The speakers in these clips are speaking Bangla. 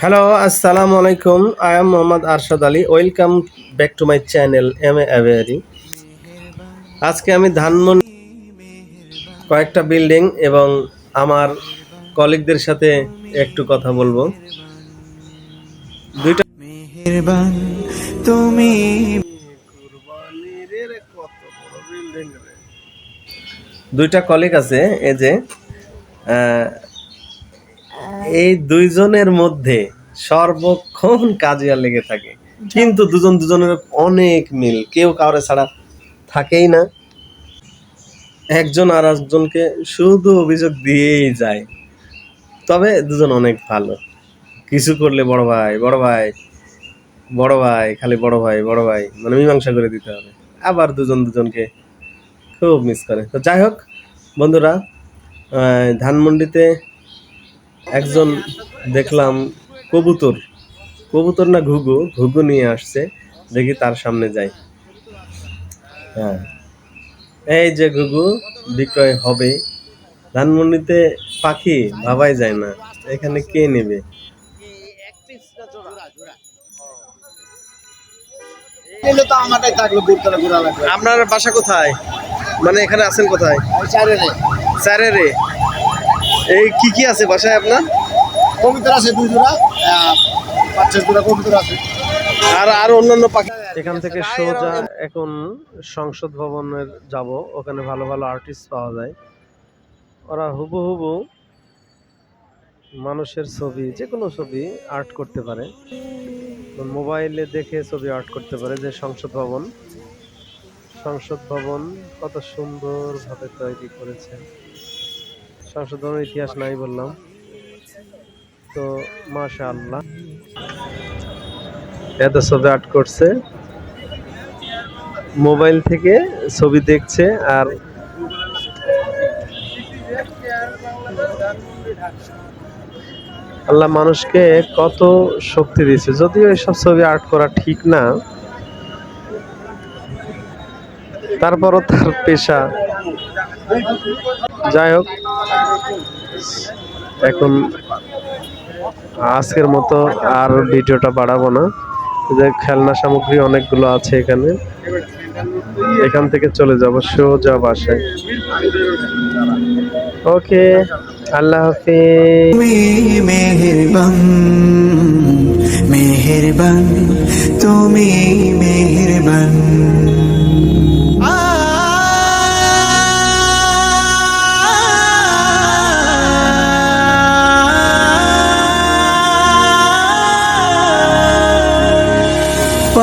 হ্যালো আসসালামু আলাইকুম। I am Mohammad Arshad Ali. Welcome back to my channel M A aviary আজকে আমি ধানমন্ডি কয়েকটা বিল্ডিং এবং আমার কলিগদের সাথে একটু কথা বলব। দুইটা মেহেরবান তুমি। দুইটা কলিগ আছে এই যে আহ, এই দুইজনের মধ্যে সর্বক্ষণ কাজিয়া লেগে থাকে। কিন্তু দুজন দুজনের অনেক মিল। কেউ কাউরে ছাড়া থাকেই না। একজন আর একজনকে শুধু অভিযোগ দিয়েই যায়। তবে দুজন অনেক ভালো। কিছু করলে বড় ভাই বড় ভাই বড় ভাই, খালি বড় ভাই বড় ভাই মানে মীমাংসা করে দিতে হবে। আবার দুজন দুজনকে খুব মিস করে। তো যাই হোক, বন্ধুরা ধানমন্ডিতে একজন দেখলাম কবুতর। কবুতর না ঘুঘু? ঘুঘু নিয়ে আসছে দেখি তার সামনে যাই। হ্যাঁ। এই যে ঘুঘু বিক্রয় হবে। ধানমন্ডিতে পাখি ভাবাই যায় না। এখানে কে নেবে? আপনার বাসা কোথায়? মানে এখানে আছেন কোথায়? চারে রে এই কি কি আছে বাসায় আপনার? কবিতর আছে দুই জোড়া পাঁচ জোড়া কবিতর আছে। আর আর অন্যান্য পাখি? এখান থেকে সোজা এখন সংসদ ভবনের যাব ওখানে ভালো ভালো আর্টিস্ট পাওয়া যায়। ওরা হুবহু মানুষের ছবি যে কোনো ছবি আর্ট করতে পারে। তো মোবাইলে দেখে ছবি আর্ট করতে পারে যে সংসদ ভবন। সংসদ ভবন কত সুন্দরভাবে তৈরি করেছে। ভবনের ইতিহাস নাই বললাম। তো মাশা আল্লাহ এত ছবি আর্ট করছে। মোবাইল থেকে ছবি দেখছে আর আল্লাহ মানুষকে কত শক্তি দিয়েছে। যদিও এসব ছবি আর্ট করা ঠিক না, তারপরও তার পেশা। যাই হোক, এখন আজকের মতো আর ভিডিওটা বাড়াবো না। যে খেলনা সামগ্রী অনেকগুলো আছে এখানে। এখান থেকে চলে যাব সোজা বাসায়। ওকে, আল্লাহ হাফিজ। মেহেরবান, তুমি মেহেরবান।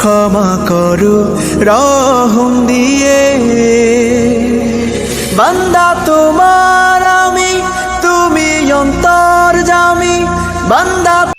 ক্ষমা করো রহম দিয়ে। বান্দা তোমার আমি তুমি অন্তর জামি বান্দা